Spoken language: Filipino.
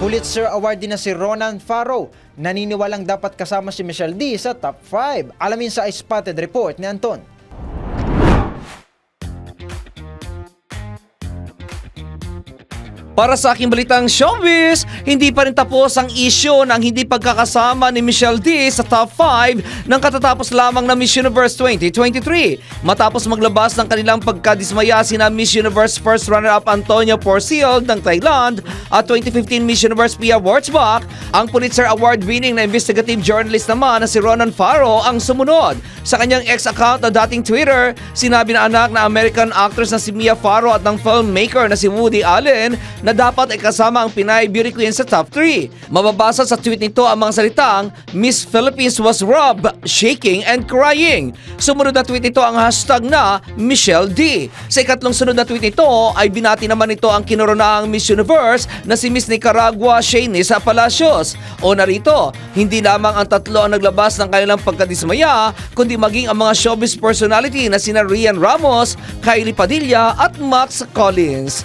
Pulitzer Award din na si Ronan Farrow. Naniniwalang dapat kasama si Michelle D sa top 5. Alamin sa Spotted Report ni Anton. Para sa aking balitang showbiz, hindi pa rin tapos ang isyo ng hindi pagkakasama ni Michelle D sa top 5 ng katatapos lamang na Miss Universe 2023. Matapos maglabas ng kanilang pagkadismaya sina Miss Universe first runner-up Antonio Porciel ng Thailand at 2015 Miss Universe Pia Wurzbach, ang Pulitzer Award-winning na investigative journalist naman na si Ronan Farrow ang sumunod. Sa kanyang ex-account na dating Twitter, sinabi na anak na American actress na si Mia Farrow at ng filmmaker na si Woody Allen na dapat ay kasama ang Pinay Beauty Queen sa top 3. Mababasa sa tweet nito ang mga salitang Miss Philippines was robbed, shaking and crying. Sumunod na tweet nito ang hashtag na Michelle D. Sa ikatlong sunod na tweet nito ay binati naman ito ang kinoronaang Miss Universe na si Miss Nicaragua Shaynisa Palacios. O narito, hindi lamang ang tatlo ang naglabas ng kanilang pagkadismaya, kundi maging ang mga showbiz personality na sina Rian Ramos, Kylie Padilla at Max Collins.